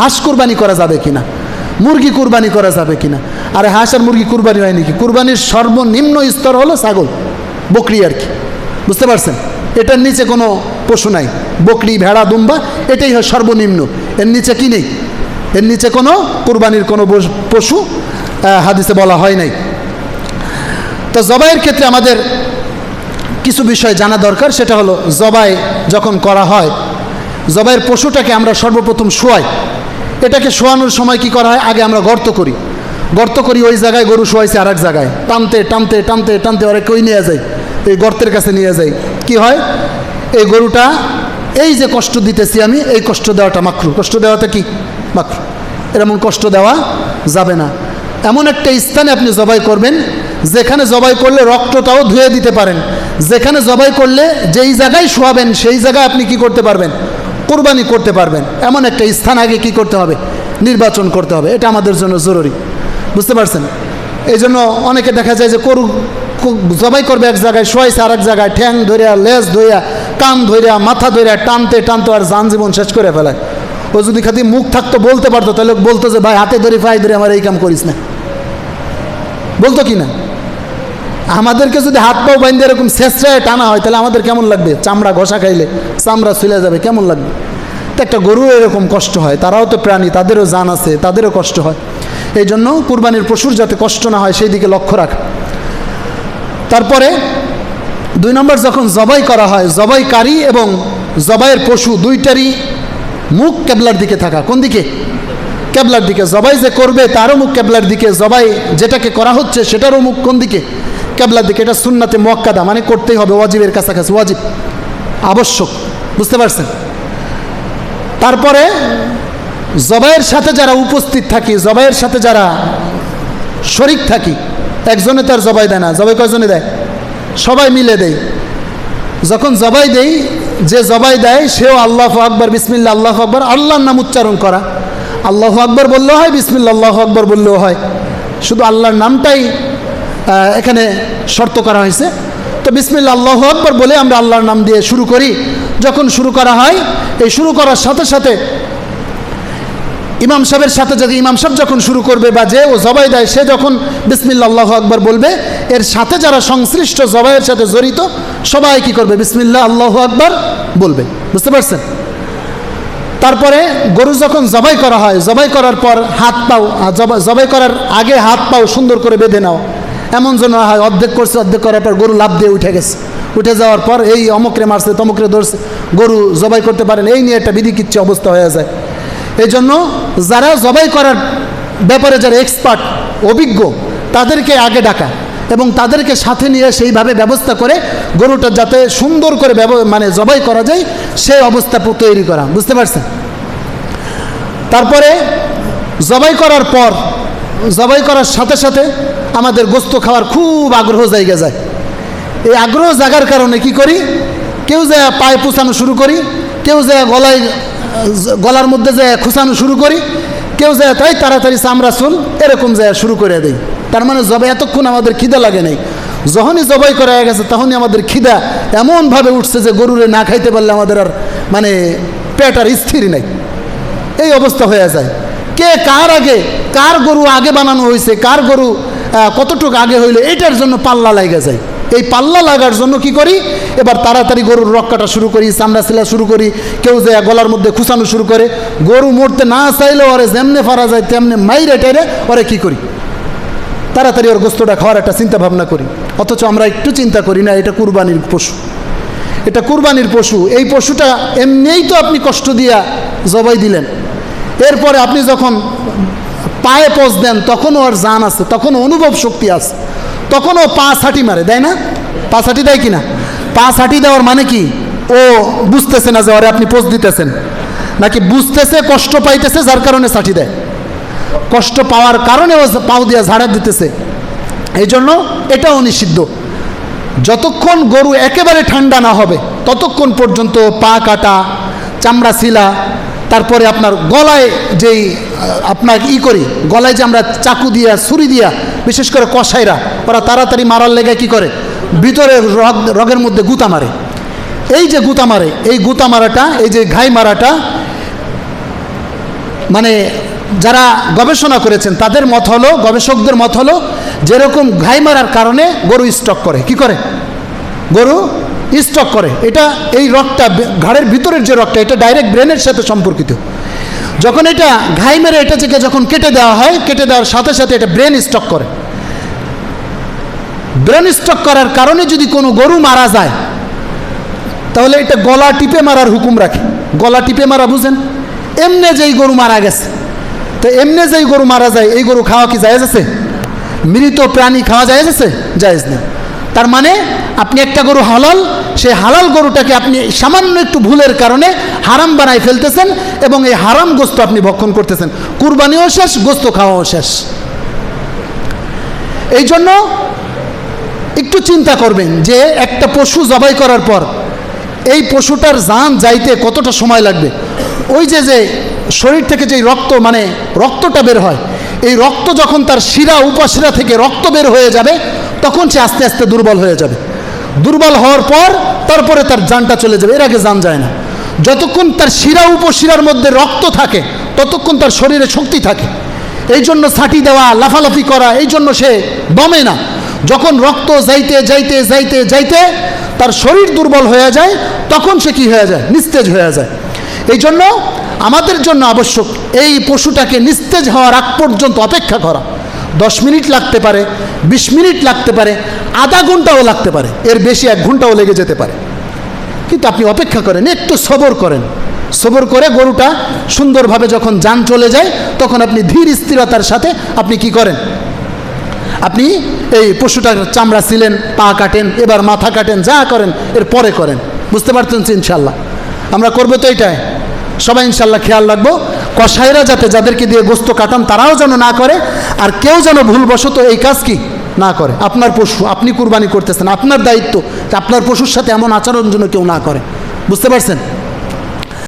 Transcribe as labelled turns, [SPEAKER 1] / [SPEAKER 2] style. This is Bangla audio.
[SPEAKER 1] হাঁস কুরবানি করা যাবে কিনা? মুরগি কুরবানি করা যাবে কিনা? আরে হাঁস আর মুরগি কুরবানি হয় নাকি কুরবানির সর্বনিম্ন স্তর হলো ছাগল, বকরি আর কি। বুঝতে পারছেন? এটার নিচে কোনো পশু নাই। বকরি, ভেড়া, দুম্বা, এটাই হয় সর্বনিম্ন। এর নিচে কি নেই? এর নিচে কোনো কুরবানির কোনো পশু হাদিসে বলা হয় নাই। তো জবাইয়ের ক্ষেত্রে আমাদের কিছু বিষয় জানা দরকার। সেটা হলো জবাই যখন করা হয়, জবাইয়ের পশুটাকে আমরা সর্বপ্রথম শোয়াই। এটাকে শোয়ানোর সময় কি করা হয়? আগে আমরা গর্ত করি। গর্ত করি, ওই জায়গায় গরু শোয়াইছে আর এক জায়গায়। টানতে টানতে টানতে টানতে ওরা কই নিয়ে যায়? এই গর্তের কাছে নিয়ে যায়। কি হয়? এই গরুটা, এই যে কষ্ট দিতেছি আমি, এই কষ্ট দেওয়াটা মাকরু। কষ্ট দেওয়াটা কি? মাকরু। এরকম কষ্ট দেওয়া যাবে না। এমন একটা স্থানে আপনি জবাই করবেন, যেখানে জবাই করলে রক্তটাও ধুয়ে দিতে পারেন। যেখানে জবাই করলে যেই জায়গায় শোয়াবেন, সেই জায়গায় আপনি কি করতে পারবেন? কোরবানি করতে পারবেন। এমন একটা স্থান আগে কি করতে হবে? নির্বাচন করতে হবে। এটা আমাদের জন্য জরুরি। বুঝতে পারছেন? এই জন্য অনেকে দেখা যায় যে করু জবাই করবে এক জায়গায়, শোয়াইছে আর এক জায়গায়, ঠ্যাং ধরিয়া লেজ ধরিয়া কান ধরিয়া মাথা ধরিয়া টানতে টানতে আর যান জীবন শেষ করে ফেলায় ও যদি খালি মুখ থাকতো, বলতে পারতো, তাহলে বলতো যে, ভাই, হাতে ধরে, পায়ে ধরে আমার এই কাম করিস না। বলতো কি না? আমাদেরকে যদি হাত পাও বাইন্দে এরকম শেষরায় টানা হয়, তাহলে আমাদের কেমন লাগবে? চামড়া ঘষা খাইলে চামড়া ছুলে যাবে, কেমন লাগবে? তো একটা গরুর এরকম কষ্ট হয়, তারাও তো প্রাণী, তাদেরও জান আছে, তাদেরও কষ্ট হয়। এই জন্য কুরবানির পশুর যাতে কষ্ট না হয়, সেই দিকে লক্ষ্য রাখা। তারপরে দুই নম্বর, যখন জবাই করা হয়, জবাইকারী এবং জবাইয়ের পশু দুইটারই মুখ কেবলার দিকে থাকা। কোন দিকে? কেবলার দিকে। জবাই যে করবে, তারও মুখ কেবলার দিকে। জবাই যেটাকে করা হচ্ছে, সেটারও মুখ কোন দিকে? কেবলার দিকে, এটা সুন্নাতে মোয়াক্কাদা মানে করতেই হবে, ওয়াজিবের কাছাকাছি, ওয়াজিব, আবশ্যক, বুঝতে পারছেন? তারপরে জবাইয়ের সাথে যারা উপস্থিত থাকি, জবাইয়ের সাথে যারা শরিক থাকি, একজনে তার জবাই দেয় না, জবাই কয়জনে দেয়? সবাই মিলে দেয় যখন জবাই দেই, যে জবাই দেয়, সেও আল্লাহ আকবর বিসমিল্লা আল্লাহ আকবর, আল্লাহর নাম উচ্চারণ করা। আল্লাহ আকবর বললেও হয় বিসমিল্লা আল্লাহ আকবর বললেও হয়। শুধু আল্লাহর নামটাই এখানে শর্ত করা হয়েছে। তো বিসমিল্লা আল্লাহ আকবর বলে আমরা আল্লাহর নাম দিয়ে শুরু করি। যখন শুরু করা হয়, এই শুরু করার সাথে সাথে ইমাম সাহেবের সাথে যদি ইমাম সাহেব যখন শুরু করবে বা যে ও জবাই দেয়, সে যখন বিসমিল্লা আল্লাহ আকবর বলবে, এর সাথে যারা সংশ্লিষ্ট জবাইয়ের সাথে জড়িত, সবাই কি করবে? বিসমিল্লা আল্লাহ আকবর বলবে। বুঝতে পারছেন? তারপরে গরু যখন জবাই করা হয়, জবাই করার পর হাত পাও জবাই করার আগে হাত পাও সুন্দর করে বেঁধে নাও। এমন যেন হয়, অর্ধেক করছে, অর্ধেক করার পর গরু লাভ দিয়ে উঠে গেছে। উঠে যাওয়ার পর এই অমকরে মারছে, তমকরে ধরছে, গরু জবাই করতে পারেন এই নিয়ে একটা বিধিকিচ্ছি অবস্থা হয়ে যায়। এই জন্য যারা জবাই করার ব্যাপারে যারা এক্সপার্ট অভিজ্ঞ, তাদেরকে আগে ডাকা এবং তাদেরকে সাথে নিয়ে সেইভাবে ব্যবস্থা করে গরুটা যাতে সুন্দর করে মানে জবাই করা যায়, সেই অবস্থা তৈরি করা, বুঝতে পারছেন? তারপরে জবাই করার পর, জবাই করার সাথে সাথে আমাদের গোস্ত খাওয়ার খুব আগ্রহ জায়গা যায়। এই আগ্রহ জাগার কারণে কি করি? কেউ যে পায়ে পুষানো শুরু করি, কেউ যে গলায়, গলার মধ্যে যে খুসানো শুরু করি, কেউ যে তাই তাড়াতাড়ি চামড়া, চুল এরকম যে শুরু করে দেয় তার মানে জবাই, এতক্ষণ আমাদের খিদা লাগে নাই। যখনই জবাই করা গেছে, তখনই আমাদের খিদা এমনভাবে উঠছে যে গরুরে না খাইতে পারলে আমাদের আর মানে পেট আর স্থির নাই। এই অবস্থা হয়ে যায়। কে কার আগে, কার গরু আগে বানানো হয়েছে কার গরু কতটুকু আগে হইল এটার জন্য পাল্লা লাগা যায়। এই পাল্লা লাগার জন্য কি করি? এবার তাড়াতাড়ি গরুর রক্ষাটা শুরু করি চামড়া সিলা শুরু করি, কেউ যে গলার মধ্যে খুসানো শুরু করে, গরু মরতে না চাইলে ওরে যেমনে ফারা যায়, তেমনি মাইরে টাইরে ওরে কি করি? তাড়াতাড়ি ওর গোস্তটা খাওয়ার একটা চিন্তা ভাবনা করি। অথচ আমরা একটু চিন্তা করি না, এটা কুরবানির পশু। এটা কুরবানির পশু, এই পশুটা এমনিই তো আপনি কষ্ট দিয়া জবাই দিলেন। এরপরে আপনি যখন পায়ে পচ দেন, তখনও ওর জান আছে, তখনও অনুভব শক্তি আছে, তখনও পা ছাটি মারে দেয় না? পা ছাটি দেয় কি না পা ছাটি দেওয়ার মানে কি? ও বুঝতেছে না যে ওরে আপনি পোজ দিতেছেন। নাকি বুঝতেছে, কষ্ট পাইতেছে, যার কারণে ছাটি দেয়। কষ্ট পাওয়ার কারণে ও পাও দিয়া ঝাড়া দিতেছে। এই জন্য এটাও নিষিদ্ধ। যতক্ষণ গরু একেবারে ঠান্ডা না হবে, ততক্ষণ পর্যন্ত পা কাটা, চামড়া শিলা তারপরে আপনার গলায় যেই আপনার ই করি, গলায় যে আমরা চাকু দিয়া, ছুরি দিয়া, বিশেষ করে কষাইরা ওরা তাড়াতাড়ি মারার লেগে কি করে? ভিতরে রগ, রগের মধ্যে গুতা মারে। এই যে গুতা মারে, এই গুতা মারাটা, এই যে ঘাই মারাটা মানে যারা গবেষণা করেছেন, তাদের মত হলো, গবেষকদের মত হলো, যেরকম ঘাই মারার কারণে গরু স্টক করে, কি করে? গরু স্টক করে। এটা এই রক্তটা ঘাড়ের ভিতরের যে রক্তটা এটা ডাইরেক্ট ব্রেনের সাথে সম্পর্কিত। যখন এটা ঘাই মেরে এটা থেকে যখন কেটে দেওয়া হয়, কেটে দেওয়ার সাথে সাথে এটা ব্রেন স্টক করে। ব্রেন স্টক করার কারণে যদি কোনো গরু মারা যায়, তাহলে এটা গলা টিপে মারার হুকুম রাখে। গলা টিপে মারা বুঝেন? এমনে যেই গরু মারা গেছে, তো এমনে যেই গরু মারা যায়, এই গরু খাওয়া কি জায়েজ আছে? মৃত প্রাণী খাওয়া জায়েজ আছে? জায়েজ নেই তার মানে আপনি একটা গরু হালাল সেই হালাল গরুটাকে আপনি সামান্য একটু ভুলের কারণে হারাম বানাই ফেলতেছেন এবং এই হারাম গোস্ত আপনি ভক্ষণ করতেছেন। কুরবানিও শেষ, গোস্ত খাওয়াও শেষ। এই জন্য একটু চিন্তা করবেন যে একটা পশু জবাই করার পর এই পশুটার জান যাইতে কতটা সময় লাগবে? ওই যে যে শরীর থেকে যে রক্ত মানে রক্তটা বের হয়, এই রক্ত যখন তার শিরা, উপাশিরা থেকে রক্ত বের হয়ে যাবে তখন সে আস্তে আস্তে দুর্বল হয়ে যাবে। দুর্বল হওয়ার পর তারপরে তার জানটা চলে যাবে, এর আগে জান যায় না। যতক্ষণ তার শিরা উপশিরার মধ্যে রক্ত থাকে, ততক্ষণ তার শরীরে শক্তি থাকে। এই জন্য ছাটি দেওয়া, লাফালাফি করা, এই জন্য সে দমে না। যখন রক্ত যাইতে যাইতে যাইতে যাইতে তার শরীর দুর্বল হয়ে যায়, তখন সে কি হয়ে যায়? নিস্তেজ হয়ে যায়। এই জন্য আমাদের জন্য আবশ্যক এই পশুটাকে নিস্তেজ হওয়ার আগ পর্যন্ত অপেক্ষা করা। দশ মিনিট লাগতে পারে, বিশ মিনিট লাগতে পারে, আধা ঘন্টাও লাগতে পারে, এর বেশি এক ঘন্টাও লেগে যেতে পারে। কিন্তু আপনি অপেক্ষা করেন, একটু সবর করেন। সবর করে গরুটা সুন্দরভাবে যখন যান চলে যায়, তখন আপনি ধীর স্থিরতার সাথে আপনি কি করেন? আপনি এই পশুটার চামড়া ছিলেন পা কাটেন, এবার মাথা কাটেন, যা করেন, এর পরে করেন। বুঝতে পারছেন তো ইনশাল্লাহ আমরা করব তো এইটাই সবাই ইনশাল্লাহ খেয়াল রাখব। কসাইরা যাতে যাদেরকে দিয়ে গোস্ত কাটান, তারাও যেন না করে, আর কেউ যেন ভুলবশত এই কাজ কি না করে। আপনার পশু, আপনি কুরবানি করতেছেন, আপনার দায়িত্ব আপনার পশুর সাথে এমন আচরণ যেন কেউ না করে। বুঝতে পারছেন?